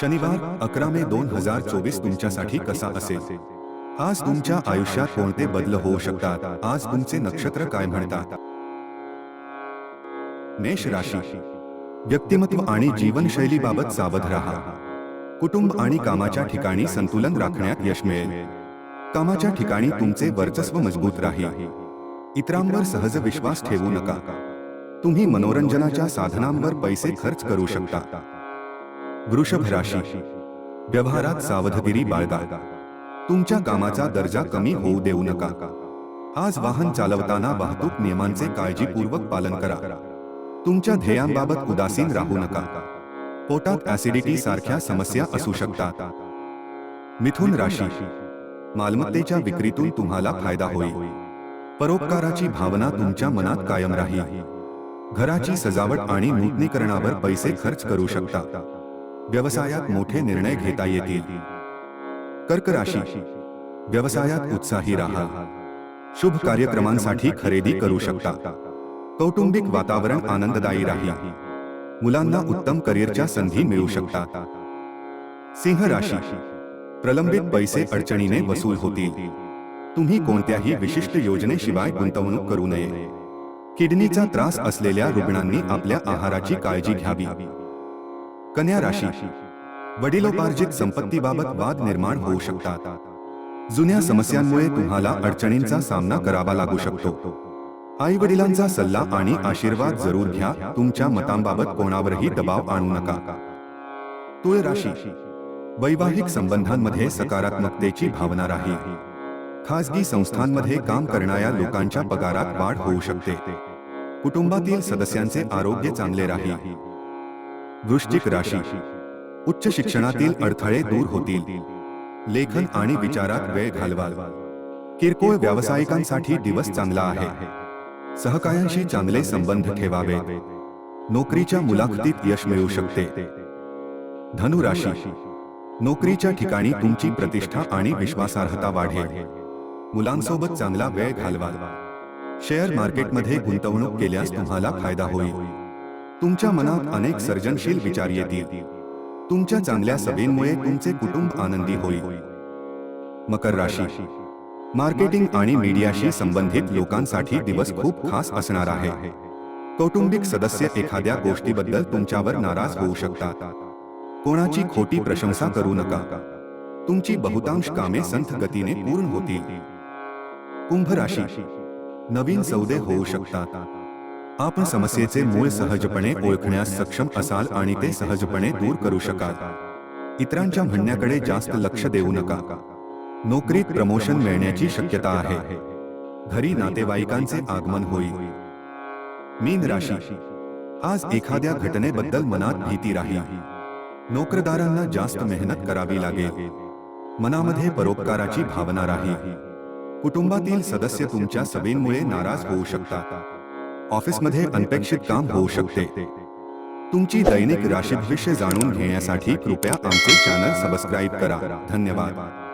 शनिवार अकरा मे दोन हजार चोवीस तुमच्यासाठी कसा असेल? आज तुमच्या आयुष्यात कोणते बदल होऊ शकतात? आज तुमचे नक्षत्र काय म्हणतात? मेष राशी. व्यक्तिमत्व आणि जीवनशैलीबाबत सावध राहा. कुटुंब आणि कामाच्या ठिकाणी संतुलन राखण्यात यश मिळेल. कामाच्या ठिकाणी तुमचे वर्चस्व मजबूत राहील. इतरांवर सहज विश्वास ठेवू नका. तुम्ही मनोरंजनाच्या साधनांवर पैसे खर्च करू शकता. वृषभ राशी व्यवहारात सावधगिरी बाळगा. तुमच्या कामाचा दर्जा कमी होऊ देऊ नका. आज वाहन चालवताना वाहतूक नियमांचे काळजीपूर्वक पालन करा. तुमच्या ध्येयांबाबत उदासीन राहू नका. पोटात ऍसिडिटी सारख्या समस्या असू शकतात. मिथुन राशी. मालमत्तेच्या विक्रीतून तुम्हाला फायदा होईल. परोपकाराची भावना तुमच्या मनात कायम राहील. घराची सजावट आणि नूतनीकरणावर पैसे खर्च करू शकता. व्यवसायात मोठे निर्णय घेता येतील. कर्क राशी. व्यवसायात उत्साही राहा. शुभ कार्यक्रमांसाठी खरेदी करू शकता. कौटुंबिक वातावरण आनंददायी राहील. मुलांना उत्तम करिअरच्या संधी मिळू शकतात सिंह राशी. प्रलंबित पैसे अडचणीने वसूल होतील. तुम्ही कोणत्याही विशिष्ट योजनेशिवाय गुंतवणूक करू नये. किडनीचा त्रास असलेल्या रुग्णांनी आपल्या आहाराची काळजी घ्यावी. कन्या राशी. वडिलोपार्जित संपत्तीबाबत वाद निर्माण होऊ शकतात. जुन्या समस्यांमुळे तुम्हाला अडचणींचा सामना करावा लागू शकतो. आई वडिलांचा सल्ला आणि आशीर्वाद जरूर घ्या. तुमच्या मतांबाबत कोणावरही दबाव आणू नका. तुळ राशी. वैवाहिक संबंधांमध्ये सकारात्मकतेची भावना राहील खासगी संस्थांमध्ये काम करणाऱ्या लोकांच्या पगारात वाढ होऊ शकते. कुटुंबातील सदस्यांचे आरोग्य चांगले राहील वृश्चिक राशी. उच्च शिक्षणातील अडथळे दूर होतील. लेखन आणि विचारात वेळ घालवाल. किरकोळ व्यावसायिकांसाठी दिवस चांगला आहे. सहकायांशी चांगले संबंध ठेवावे नोकरीच्या मुलाखतीत यश मिळू शकते. धनु राशी नोकरीच्या ठिकाणी तुमची प्रतिष्ठा आणि विश्वासार्हता वाढेल. मुलांसोबत चांगला वेळ घालवाल. शेअर मार्केटमध्ये गुंतवणूक केल्यास तुम्हाला फायदा होईल. तुमच्या मनात अनेक सर्जनशील विचार येतील. तुमच्या चांगल्या सवयींमुळे तुमचे कुटुंब आनंदी होईल. मकर राशी. मार्केटिंग आणि मीडियाशी संबंधित लोकांसाठी दिवस खूप खास असणार आहे. कौटुंबिक सदस्य एखाद्या गोष्टीबद्दल तुमच्यावर नाराज होऊ शकतात. कोणाची खोटी प्रशंसा करू नका. तुमची बहुतांश कामे संथ गतीने पूर्ण होतील. कुंभ राशी. नवीन सौदे होऊ शकतात. आपण समस्येचे मूळ सहजपणे ओळखण्यास सक्षम असाल आणि ते सहजपणे दूर करू शकाल. इतरांच्या म्हणण्याकडे जास्त लक्ष देऊ नका. नोकरीत प्रमोशन मिळण्याची शक्यता आहे. घरी नातेवाईकांचे आगमन होईल. मीन राशी. आज एखाद्या घटनेबद्दल मनात भीती राहील. नोकरदारांना जास्त मेहनत करावी लागेल. मनामध्ये परोपकाराची भावना राहील. कुटुंबातील सदस्य तुमच्या सवयींमुळे नाराज होऊ शकतात. ऑफिसमध्ये अनपेक्षित काम होऊ शकते. तुमची दैनिक राशी भविष्य जाणून घेण्यासाठी कृपया आमचे चॅनल सबस्क्राईब करा. धन्यवाद.